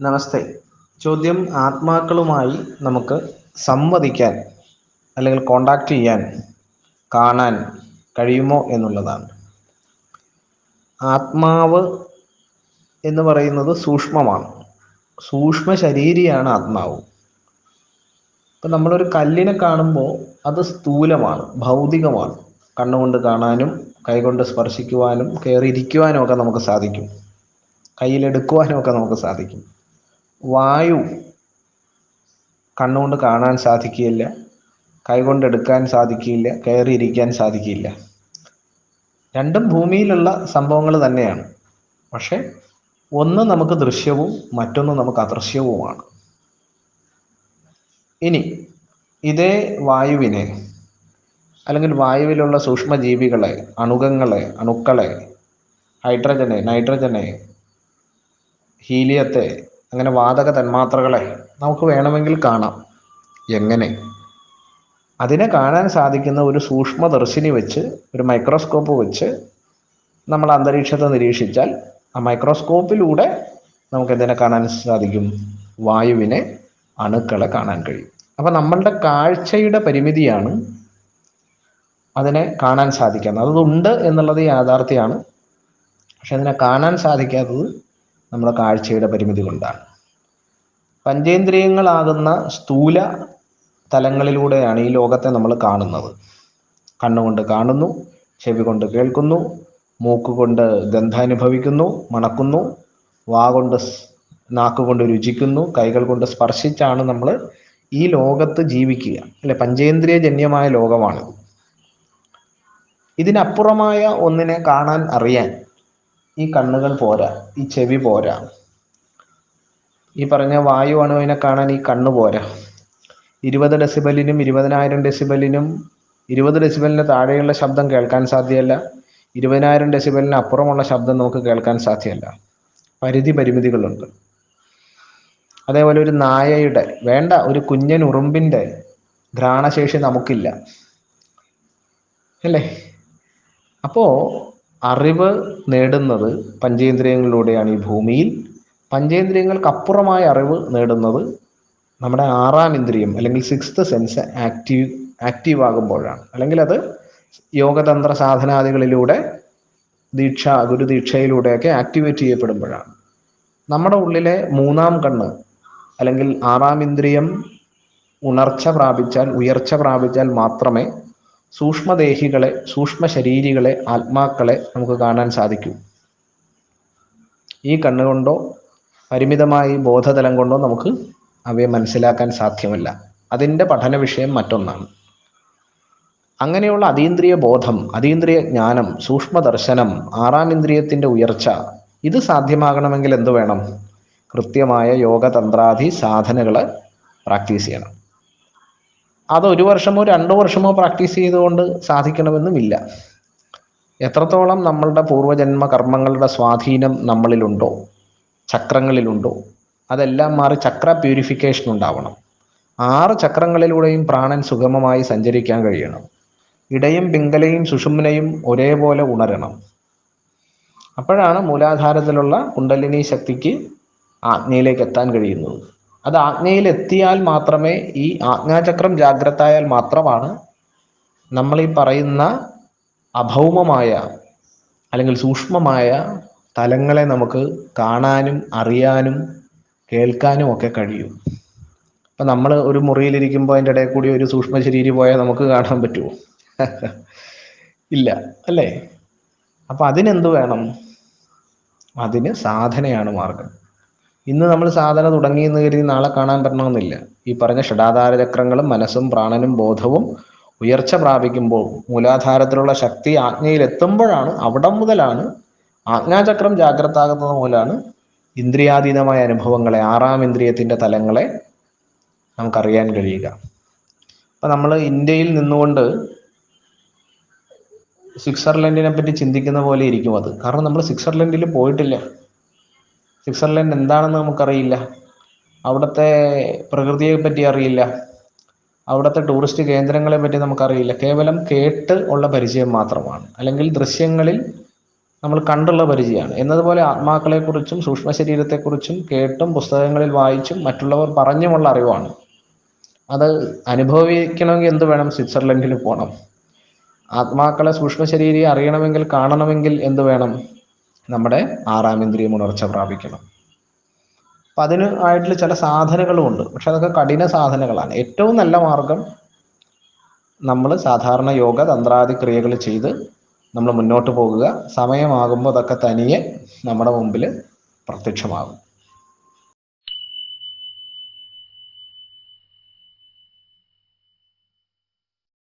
നമസ്തേ. ചോദ്യം ആത്മാക്കളുമായി നമുക്ക് സംവദിക്കാൻ അല്ലെങ്കിൽ കോണ്ടാക്ട് ചെയ്യാൻ കാണാൻ കഴിയുമോ എന്നുള്ളതാണ്. ആത്മാവ് എന്ന് പറയുന്നത് സൂക്ഷ്മമാണ്. സൂക്ഷ്മ ശരീരിയാണ് ആത്മാവ്. ഇപ്പം നമ്മളൊരു കല്ലിനെ കാണുമ്പോൾ അത് സ്ഥൂലമാണ് ഭൗതികമാണ്. കണ്ണുകൊണ്ട് കാണാനും കൈകൊണ്ട് സ്പർശിക്കുവാനും കയറിയിരിക്കുവാനും ഒക്കെ നമുക്ക് സാധിക്കും. കയ്യിലെടുക്കുവാനും ഒക്കെ നമുക്ക് സാധിക്കും. വായു കണ്ണുകൊണ്ട് കാണാൻ സാധിക്കുകയില്ല കൈകൊണ്ട് എടുക്കാൻ സാധിക്കില്ല കയറിയിരിക്കാൻ സാധിക്കില്ല രണ്ടും ഭൂമിയിലുള്ള സംഭവങ്ങൾ തന്നെയാണ്. പക്ഷെ ഒന്ന് നമുക്ക് ദൃശ്യവും മറ്റൊന്ന് നമുക്ക് അദൃശ്യവുമാണ്. ഇനി ഇതേ വായുവിനെ അല്ലെങ്കിൽ വായുവിലുള്ള സൂക്ഷ്മജീവികളെ അണുകങ്ങളെ അണുക്കളെ ഹൈഡ്രജനെ നൈട്രജനെ ഹീലിയത്തെ അങ്ങനെ വാതക തന്മാത്രകളെ നമുക്ക് വേണമെങ്കിൽ കാണാം. എങ്ങനെ? അതിനെ കാണാൻ സാധിക്കുന്ന ഒരു സൂക്ഷ്മദർശിനി വെച്ച് ഒരു മൈക്രോസ്കോപ്പ് വെച്ച് നമ്മൾ അന്തരീക്ഷത്തെ നിരീക്ഷിച്ചാൽ ആ മൈക്രോസ്കോപ്പിലൂടെ നമുക്ക് എന്തിനെ കാണാൻ സാധിക്കും? വായുവിനെ അണുക്കളെ കാണാൻ കഴിയും. അപ്പം നമ്മളുടെ കാഴ്ചയുടെ പരിമിതിയാണ് അതിനെ കാണാൻ സാധിക്കാത്തത് അതുണ്ട് എന്നുള്ളത് യാഥാർത്ഥ്യമാണ്. പക്ഷെ അതിനെ കാണാൻ സാധിക്കാത്തത് നമ്മുടെ കാഴ്ചയുടെ പരിമിതി കൊണ്ടാണ്. പഞ്ചേന്ദ്രിയങ്ങളാകുന്ന സ്ഥൂല തലങ്ങളിലൂടെയാണ് ഈ ലോകത്തെ നമ്മൾ കാണുന്നത്. കണ്ണുകൊണ്ട് കാണുന്നു ചെവി കൊണ്ട് കേൾക്കുന്നു മൂക്കുകൊണ്ട് ഗന്ധാനുഭവിക്കുന്നു മണക്കുന്നു വാകൊണ്ട് നാക്കുകൊണ്ട് രുചിക്കുന്നു കൈകൾ കൊണ്ട് സ്പർശിച്ചാണ് നമ്മൾ ഈ ലോകത്ത് ജീവിക്കുക. അല്ലെ പഞ്ചേന്ദ്രിയ ജന്യമായ ലോകമാണിത്. ഇതിനപ്പുറമായ ഒന്നിനെ കാണാൻ അറിയാൻ ഈ കണ്ണുകൾ പോരാ ഈ ചെവി പോരാ. ഈ പറഞ്ഞ വായു അണുവിനെ കാണാൻ ഈ കണ്ണ് പോരാ. ഇരുപത് ഡെസിബലിനും ഇരുപതിനായിരം ഡെസിബലിനും ഇരുപത് ഡെസിബലിന് താഴെയുള്ള ശബ്ദം കേൾക്കാൻ സാധ്യമല്ല ഇരുപതിനായിരം ഡെസിബലിന് അപ്പുറമുള്ള ശബ്ദം നമുക്ക് കേൾക്കാൻ സാധ്യമല്ല പരിധി പരിമിതികളുണ്ട്. അതേപോലെ ഒരു നായയുടെ വേണ്ട ഒരു കുഞ്ഞൻ ഉറുമ്പിന്റെ ഘ്രാണശേഷി നമുക്കില്ല. അല്ലേ? അപ്പോൾ അറിവ് നേടുന്നത് പഞ്ചേന്ദ്രിയങ്ങളിലൂടെയാണ് ഈ ഭൂമിയിൽ. പഞ്ചേന്ദ്രിയങ്ങൾക്ക് അപ്പുറമായ അറിവ് നേടുന്നത് നമ്മുടെ ആറാം ഇന്ദ്രിയം അല്ലെങ്കിൽ സിക്സ്ത് സെൻസ് ആക്റ്റീവ് ആക്റ്റീവ് ആകുമ്പോഴാണ്. അല്ലെങ്കിൽ അത് യോഗതന്ത്ര സാധനാദികളിലൂടെ ദീക്ഷ ഗുരുദീക്ഷയിലൂടെയൊക്കെ ആക്ടിവേറ്റ് ചെയ്യപ്പെടുമ്പോഴാണ്. നമ്മുടെ ഉള്ളിലെ മൂന്നാം കണ്ണ് അല്ലെങ്കിൽ ആറാം ഇന്ദ്രിയം ഉണർച്ച പ്രാപിച്ചാൽ ഉയർച്ച പ്രാപിച്ചാൽ മാത്രമേ സൂക്ഷ്മദേഹികളെ സൂക്ഷ്മ ശരീരികളെ ആത്മാക്കളെ നമുക്ക് കാണാൻ സാധിക്കും. ഈ കണ്ണുകൊണ്ടോ പരിമിതമായി ബോധതലം കൊണ്ടോ നമുക്ക് അവയെ മനസ്സിലാക്കാൻ സാധ്യമല്ല. അതിന്റെ പഠന വിഷയം മറ്റൊന്നാണ്. അങ്ങനെയുള്ള അതീന്ദ്രിയ ബോധം അതീന്ദ്രിയ ജ്ഞാനം സൂക്ഷ്മദർശനം ആറാം ഇന്ദ്രിയത്തിന്റെ ഉയർച്ച ഇത് സാധ്യമാകണമെങ്കിൽ എന്തു വേണം? കൃത്യമായ യോഗതന്ത്രാദി സാധനകൾ പ്രാക്ടീസ് ചെയ്യണം. അത് ഒരു വർഷമോ രണ്ടോ വർഷമോ പ്രാക്ടീസ് ചെയ്തുകൊണ്ട് സാധിക്കണമെന്നുമില്ല. എത്രത്തോളം നമ്മളുടെ പൂർവജന്മ കർമ്മങ്ങളുടെ സ്വാധീനം നമ്മളിലുണ്ടോ ചക്രങ്ങളിലുണ്ടോ അതെല്ലാം മാറി ചക്ര പ്യൂരിഫിക്കേഷൻ ഉണ്ടാവണം. ആറ് ചക്രങ്ങളിലൂടെയും പ്രാണൻ സുഗമമായി സഞ്ചരിക്കാൻ കഴിയണം. ഇടയും പിങ്കലയും സുഷുമ്നയും ഒരേപോലെ ഉണരണം. അപ്പോഴാണ് മൂലാധാരത്തിലുള്ള കുണ്ടലിനി ശക്തിക്ക് ആജ്ഞയിലേക്ക് എത്താൻ കഴിയുന്നത്. അത് ആജ്ഞയിൽ എത്തിയാൽ മാത്രമേ ഈ ആജ്ഞാചക്രം ജാഗ്രതായാൽ മാത്രമാണ് നമ്മൾ ഈ പറയുന്ന അഭൗമമായ അല്ലെങ്കിൽ സൂക്ഷ്മമായ തലങ്ങളെ നമുക്ക് കാണാനും അറിയാനും കേൾക്കാനും ഒക്കെ കഴിയും. അപ്പം നമ്മൾ ഒരു മുറിയിലിരിക്കുമ്പോൾ അതിന്റെ ഇടയിൽ കൂടി ഒരു സൂക്ഷ്മ ശരീരി പോയാൽ നമുക്ക് കാണാൻ പറ്റുമോ? ഇല്ല അല്ലേ? അപ്പം അതിനെന്ത് വേണം? അതിന് സാധനയാണ് മാർഗം. ഇന്ന് നമ്മൾ സാധന തുടങ്ങിയെന്ന് കരുതി നാളെ കാണാൻ പറ്റണമെന്നില്ല. ഈ പറഞ്ഞ ഷഡാധാര ചക്രങ്ങളും മനസ്സും പ്രാണനും ബോധവും ഉയർച്ച പ്രാപിക്കുമ്പോൾ മൂലാധാരത്തിലുള്ള ശക്തി ആജ്ഞയിൽ എത്തുമ്പോഴാണ് അവിടം മുതലാണ് ആജ്ഞാചക്രം ജാഗ്രത ആകുന്നത് മൂലമാണ് ഇന്ദ്രിയാതീതമായ അനുഭവങ്ങളെ ആറാം ഇന്ദ്രിയത്തിന്റെ തലങ്ങളെ നമുക്കറിയാൻ കഴിയുക. അപ്പൊ നമ്മൾ ഇന്ത്യയിൽ നിന്നുകൊണ്ട് സ്വിറ്റ്സർലൻഡിനെ പറ്റി ചിന്തിക്കുന്ന പോലെ ഇരിക്കും അത്. കാരണം നമ്മൾ സ്വിറ്റ്സർലൻഡിൽ പോയിട്ടില്ല. സ്വിറ്റ്സർലൻഡ് എന്താണെന്ന് നമുക്കറിയില്ല. അവിടുത്തെ പ്രകൃതിയെ പറ്റി അറിയില്ല. അവിടുത്തെ ടൂറിസ്റ്റ് കേന്ദ്രങ്ങളെ പറ്റി നമുക്കറിയില്ല. കേവലം കേട്ട് ഉള്ള പരിചയം മാത്രമാണ്. അല്ലെങ്കിൽ ദൃശ്യങ്ങളിൽ നമ്മൾ കണ്ടുള്ള പരിചയമാണ്. എന്നതുപോലെ ആത്മാക്കളെക്കുറിച്ചും സൂക്ഷ്മ ശരീരത്തെക്കുറിച്ചും കേട്ടും പുസ്തകങ്ങളിൽ വായിച്ചും മറ്റുള്ളവർ പറഞ്ഞുമുള്ള അറിവാണ്. അത് അനുഭവിക്കണമെങ്കിൽ എന്ത് വേണം? സ്വിറ്റ്സർലൻഡിൽ പോകണം ആത്മാക്കളെ സൂക്ഷ്മ ശരീരം അറിയണമെങ്കിൽ കാണണമെങ്കിൽ എന്ത് വേണം? നമ്മുടെ ആറാം ഇന്ദ്രിയം ഉണർച്ച പ്രാപിക്കണം. അപ്പം അതിന് ആയിട്ടുള്ള ചില സാധനങ്ങളും ഉണ്ട് പക്ഷെ അതൊക്കെ കഠിന സാധനങ്ങളാണ്. ഏറ്റവും നല്ല മാർഗം നമ്മൾ സാധാരണ യോഗ തന്ത്രാദി ക്രിയകൾ ചെയ്ത് നമ്മൾ മുന്നോട്ട് പോകുക. സമയമാകുമ്പോൾ അതൊക്കെ തനിയെ നമ്മുടെ മുമ്പിൽ പ്രത്യക്ഷമാകും.